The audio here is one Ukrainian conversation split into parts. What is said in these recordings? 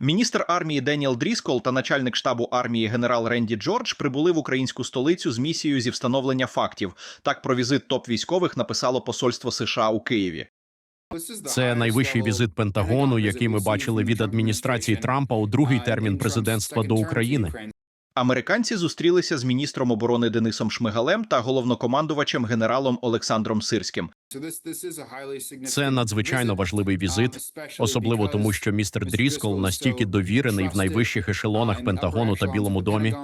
Міністр армії Деніел Дріскол та начальник штабу армії генерал Ренді Джордж прибули в українську столицю з місією зі встановлення фактів. Так про візит топ військових написало посольство США у Києві. Це найвищий візит Пентагону, який ми бачили від адміністрації Трампа у другий термін президентства до України. Американці зустрілися з міністром оборони Денисом Шмигалем та головнокомандувачем генералом Олександром Сирським. Це надзвичайно важливий візит, особливо тому, що містер Дріскол настільки довірений в найвищих ешелонах Пентагону та Білому домі.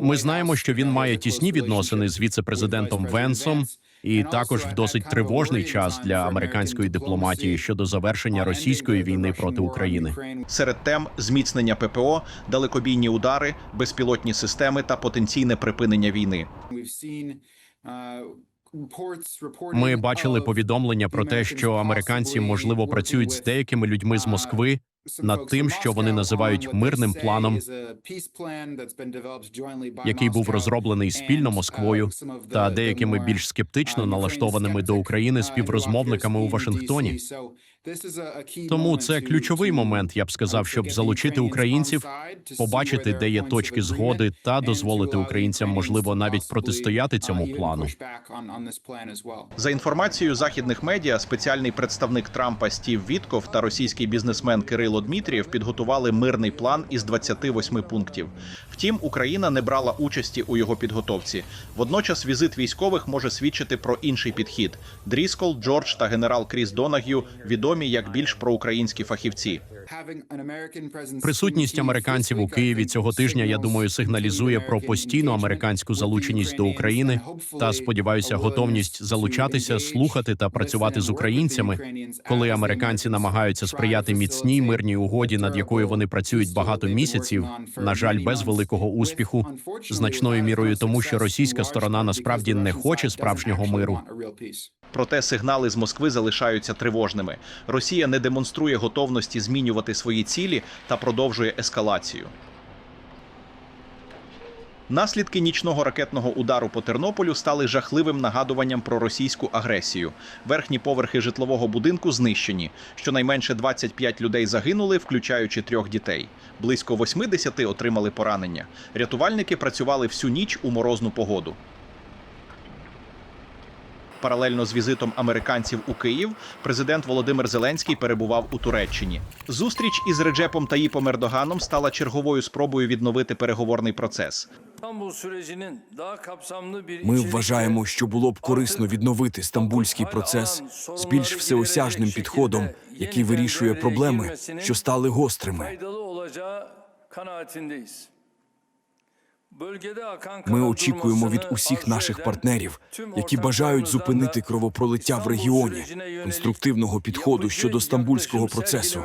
Ми знаємо, що він має тісні відносини з віце-президентом Венсом, і також в досить тривожний час для американської дипломатії щодо завершення російської війни проти України. Серед тем зміцнення ППО, далекобійні удари, безпілотні системи та потенційне припинення війни. Ми бачили повідомлення про те, що американці можливо працюють з деякими людьми з Москви над тим, що вони називають мирним планом, який був розроблений спільно Москвою та деякими більш скептично налаштованими до України співрозмовниками у Вашингтоні. Тому це ключовий момент, я б сказав, щоб залучити українців, побачити, де є точки згоди, та дозволити українцям, можливо, навіть протистояти цьому плану. За інформацією західних медіа, спеціальний представник Трампа Стів Вітков та російський бізнесмен Кирило Дмитрієв підготували мирний план із 28 пунктів. Втім, Україна не брала участі у його підготовці. Водночас візит військових може свідчити про інший підхід. Дріскол, Джордж та генерал Кріс Донаг'ю відомі як більш проукраїнські фахівці. Присутність американців у Києві цього тижня, я думаю, сигналізує про постійну американську залученість до України та сподіваюся, готовність залучатися, слухати та працювати з українцями, коли американці намагаються сприяти міцній мирній угоді, над якою вони працюють багато місяців. На жаль, без великого успіху, значною мірою тому, що російська сторона насправді не хоче справжнього миру. Проте сигнали з Москви залишаються тривожними. Росія не демонструє готовності змінювати свої цілі та продовжує ескалацію. Наслідки нічного ракетного удару по Тернополю стали жахливим нагадуванням про російську агресію. Верхні поверхи житлового будинку знищені. Щонайменше 25 людей загинули, включаючи трьох дітей. Близько 80 отримали поранення. Рятувальники працювали всю ніч у морозну погоду. Паралельно з візитом американців у Київ президент Володимир Зеленський перебував у Туреччині. Зустріч із Реджепом Таїпом Ердоганом стала черговою спробою відновити переговорний процес. Ми вважаємо, що було б корисно відновити стамбульський процес з більш всеосяжним підходом, який вирішує проблеми, що стали гострими. Ми очікуємо від усіх наших партнерів, які бажають зупинити кровопролиття в регіоні, конструктивного підходу щодо стамбульського процесу.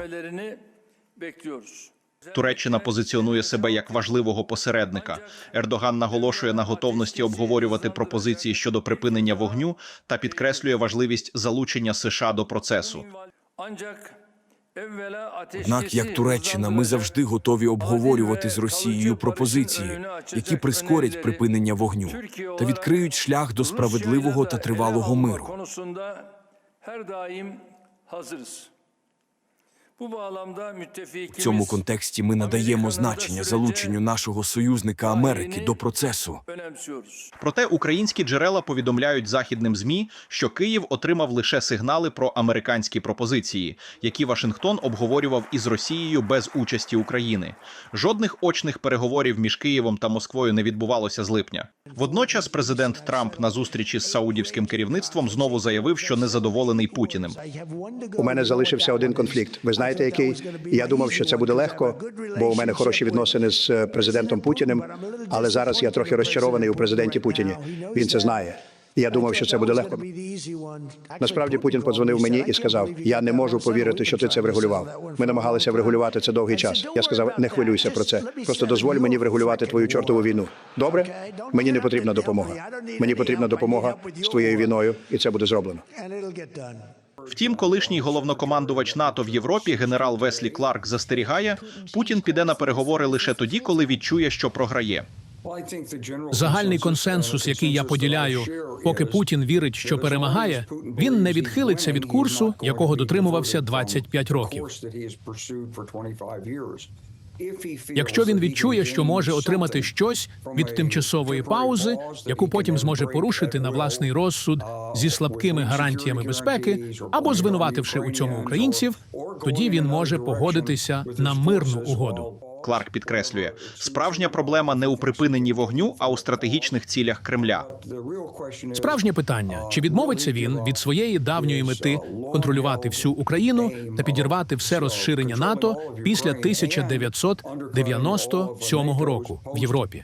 Туреччина позиціонує себе як важливого посередника. Ердоган наголошує на готовності обговорювати пропозиції щодо припинення вогню та підкреслює важливість залучення США до процесу. Однак, як Туреччина, ми завжди готові обговорювати з Росією пропозиції, які прискорять припинення вогню та відкриють шлях до справедливого та тривалого миру. В цьому контексті ми надаємо значення залученню нашого союзника Америки до процесу. Проте українські джерела повідомляють західним змі, що Київ отримав лише сигнали про американські пропозиції, які Вашингтон обговорював із Росією без участі України. Жодних очних переговорів між Києвом та Москвою не відбувалося з липня. Водночас президент Трамп на зустрічі з саудівським керівництвом знову заявив, що незадоволений Путіним. У мене залишився один конфлікт. Ви знаєте, який я думав, що це буде легко, бо у мене хороші відносини з президентом Путіним. Але зараз я трохи розчарований у президенті Путіні. Він це знає. Я думав, що це буде легко. Насправді Путін подзвонив мені і сказав: Я не можу повірити, що ти це врегулював. Ми намагалися врегулювати це довгий час. Я сказав, не хвилюйся про це. Просто дозволь мені врегулювати твою чортову війну. Добре? Мені не потрібна допомога. Мені потрібна допомога з твоєю війною, і це буде зроблено. Втім, колишній головнокомандувач НАТО в Європі генерал Веслі Кларк застерігає, Путін піде на переговори лише тоді, коли відчує, що програє. Загальний консенсус, який я поділяю, поки Путін вірить, що перемагає, він не відхилиться від курсу, якого дотримувався 25 років. Якщо він відчує, що може отримати щось від тимчасової паузи, яку потім зможе порушити на власний розсуд зі слабкими гарантіями безпеки, або звинувативши у цьому українців, тоді він може погодитися на мирну угоду. Кларк підкреслює, справжня проблема не у припиненні вогню, а у стратегічних цілях Кремля. Справжнє питання: чи відмовиться він від своєї давньої мети контролювати всю Україну та підірвати все розширення НАТО після 1997 року в Європі?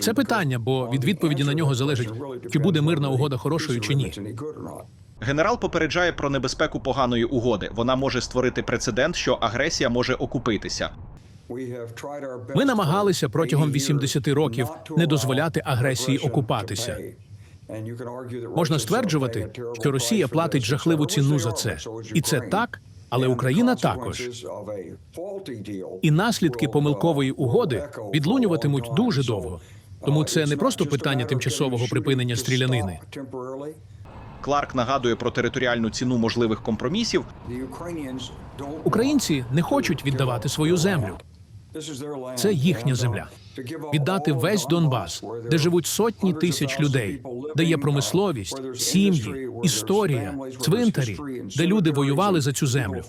Це питання, бо від відповіді на нього залежить, чи буде мирна угода хорошою чи ні. Генерал попереджає про небезпеку поганої угоди. Вона може створити прецедент, що агресія може окупитися. Ми намагалися протягом 80 років не дозволяти агресії окупатися. Можна стверджувати, що Росія платить жахливу ціну за це, і це так, але Україна також. І наслідки помилкової угоди відлунюватимуть дуже довго. Тому це не просто питання тимчасового припинення стрілянини. Кларк нагадує про територіальну ціну можливих компромісів. Українці не хочуть віддавати свою землю. Це їхня земля. Віддати весь Донбас, де живуть сотні тисяч людей, де є промисловість, сім'ї, історія, цвинтарі, де люди воювали за цю землю.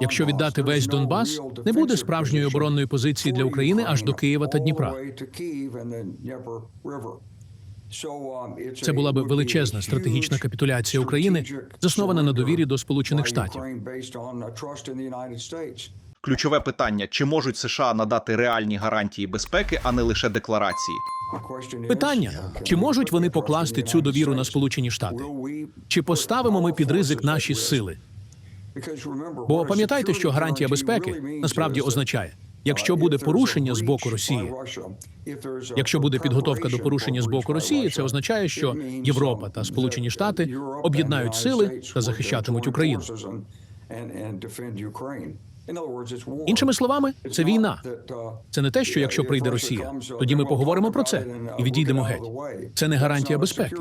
Якщо віддати весь Донбас, не буде справжньої оборонної позиції для України аж до Києва та Дніпра. Це була би величезна стратегічна капітуляція України, заснована на довірі до Сполучених Штатів. Ключове питання: чи можуть США надати реальні гарантії безпеки, а не лише декларації? Питання: чи можуть вони покласти цю довіру на Сполучені Штати? Чи поставимо ми під ризик наші сили? Бо пам'ятайте, що гарантія безпеки насправді означає, якщо буде порушення з боку Росії, якщо буде підготовка до порушення з боку Росії, це означає, що Європа та Сполучені Штати об'єднають сили та захищатимуть Україну. Іншими словами, це війна. Це не те, що якщо прийде Росія, тоді ми поговоримо про це і відійдемо геть. Це не гарантія безпеки.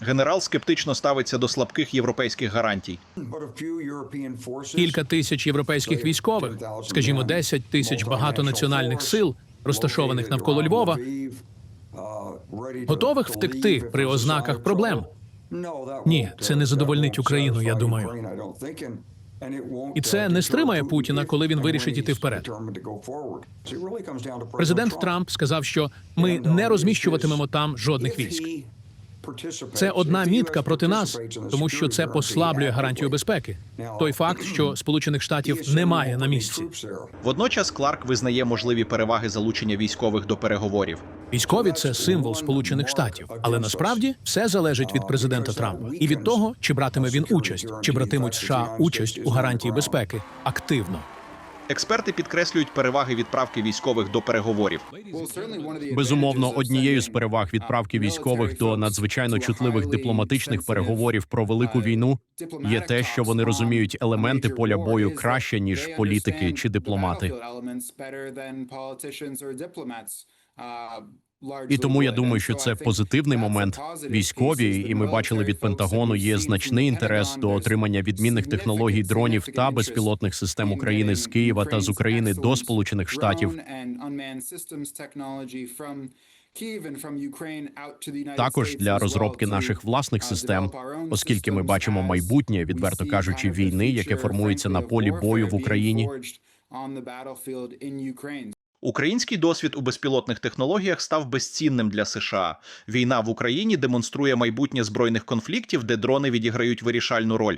Генерал скептично ставиться до слабких європейських гарантій. Кілька тисяч європейських військових, скажімо, 10 тисяч багатонаціональних сил, розташованих навколо Львова, готових втекти при ознаках проблем. Ні, це не задовольнить Україну, я думаю. І це не стримає Путіна, коли він вирішить іти вперед. Президент Трамп сказав, що ми не розміщуватимемо там жодних військ. Це одна мітка проти нас, тому що це послаблює гарантію безпеки. Той факт, що Сполучених Штатів немає на місці. Водночас Кларк визнає можливі переваги залучення військових до переговорів. Військові це символ Сполучених Штатів, але насправді все залежить від президента Трампа і від того, чи братиме він участь, чи братимуть США участь у гарантії безпеки активно. Експерти підкреслюють переваги відправки військових до переговорів. Безумовно, однією з переваг відправки військових до надзвичайно чутливих дипломатичних переговорів про велику війну є те, що вони розуміють елементи поля бою краще ніж політики чи дипломати. І тому я думаю, що це позитивний момент. Військові, і ми бачили від Пентагону, є значний інтерес до отримання відмінних технологій дронів та безпілотних систем України з Києва та з України до Сполучених Штатів. Також для розробки наших власних систем, оскільки ми бачимо майбутнє, відверто кажучи, війни, яке формується на полі бою в Україні. Український досвід у безпілотних технологіях став безцінним для США. Війна в Україні демонструє майбутнє збройних конфліктів, де дрони відіграють вирішальну роль.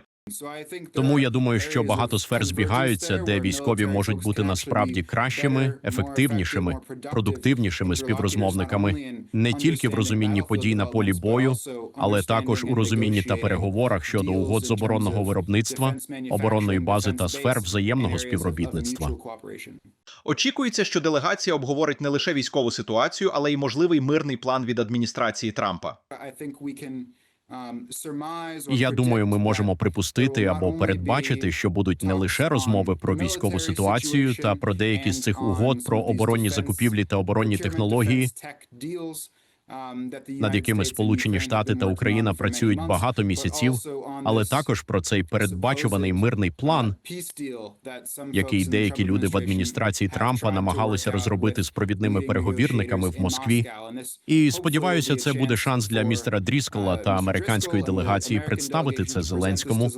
Тому я думаю, що багато сфер збігаються, де військові можуть бути насправді кращими, ефективнішими, продуктивнішими співрозмовниками не тільки в розумінні подій на полі бою, але також у розумінні та переговорах щодо угод з оборонного виробництва, оборонної бази та сфер взаємного співробітництва. Очікується, що делегація обговорить не лише військову ситуацію, але й можливий мирний план від адміністрації Трампа. Я думаю, ми можемо припустити або передбачити, що будуть не лише розмови про військову ситуацію та про деякі з цих угод про оборонні закупівлі та оборонні технології, над якими Сполучені Штати та Україна працюють багато місяців, але також про цей передбачуваний мирний план, який деякі люди в адміністрації Трампа намагалися розробити з провідними переговірниками в Москві. І сподіваюся, це буде шанс для містера Дріскола та американської делегації представити це Зеленському,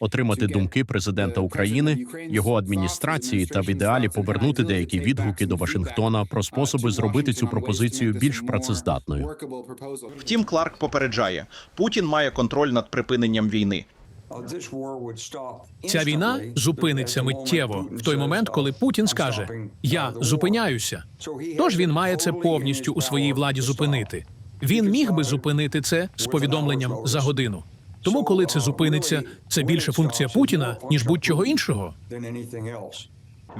отримати думки президента України, його адміністрації та в ідеалі повернути деякі відгуки до Вашингтона про способи зробити цю пропозицію більш працездатною. Втім, Кларк попереджає: Путін має контроль над припиненням війни. Ця війна зупиниться миттєво в той момент, коли Путін скаже: Я зупиняюся. Тож він має це повністю у своїй владі зупинити. Він міг би зупинити це з повідомленням за годину. Тому, коли це зупиниться, це більше функція Путіна ніж будь-чого іншого.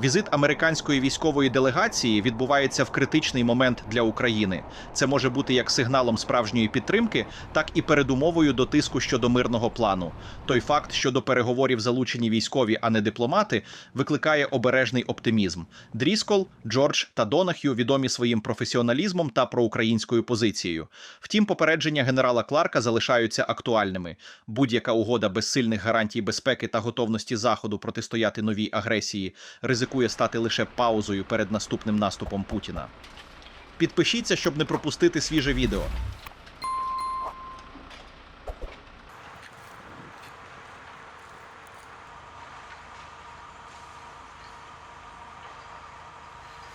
Візит американської військової делегації відбувається в критичний момент для України. Це може бути як сигналом справжньої підтримки, так і передумовою до тиску щодо мирного плану. Той факт, що до переговорів залучені військові, а не дипломати, викликає обережний оптимізм. Дріскол, Джордж та Донах'ю відомі своїм професіоналізмом та проукраїнською позицією. Втім, попередження генерала Кларка залишаються актуальними. Будь-яка угода без сильних гарантій безпеки та готовності заходу протистояти новій агресії ризикує стати лише паузою перед наступним наступом Путіна. Підпишіться, щоб не пропустити свіже відео.